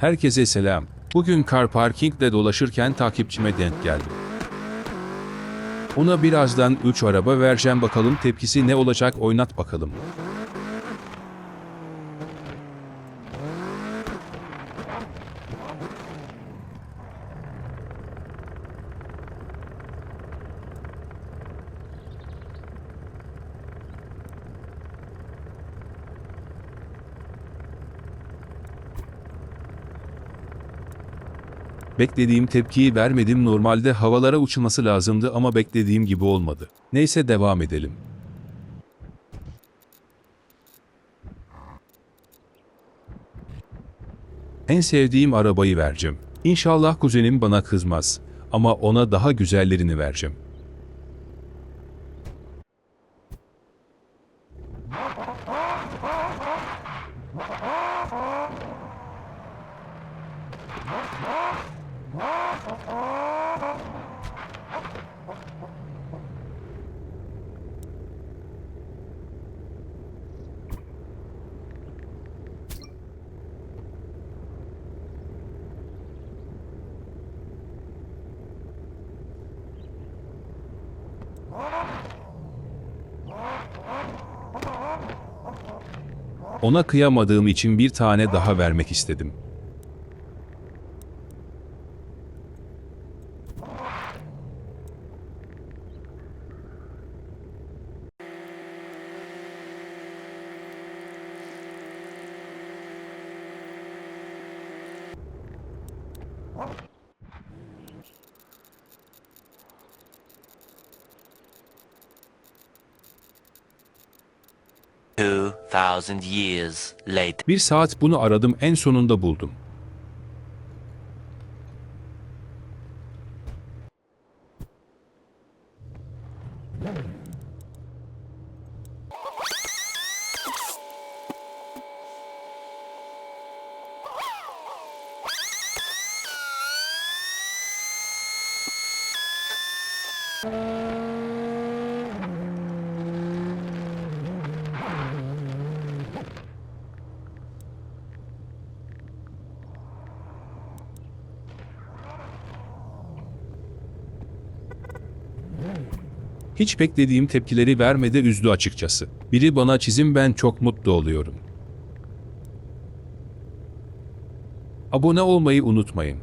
Herkese selam. Bugün car parking'de dolaşırken takipçime denk geldim. Ona birazdan 3 araba vereceğim bakalım tepkisi ne olacak oynat bakalım. Beklediğim tepkiyi vermedim normalde havalara uçulması lazımdı ama beklediğim gibi olmadı. Neyse devam edelim. En sevdiğim arabayı vereceğim. İnşallah kuzenim bana kızmaz. Ama ona daha güzellerini vereceğim. Ona kıyamadığım için bir tane daha vermek istedim. Oh. years later. Bir saat bunu aradım en sonunda buldum. Thank you. Hiç beklediğim tepkileri vermedi üzdü açıkçası. Biri bana çizim ben çok mutlu oluyorum. Abone olmayı unutmayın.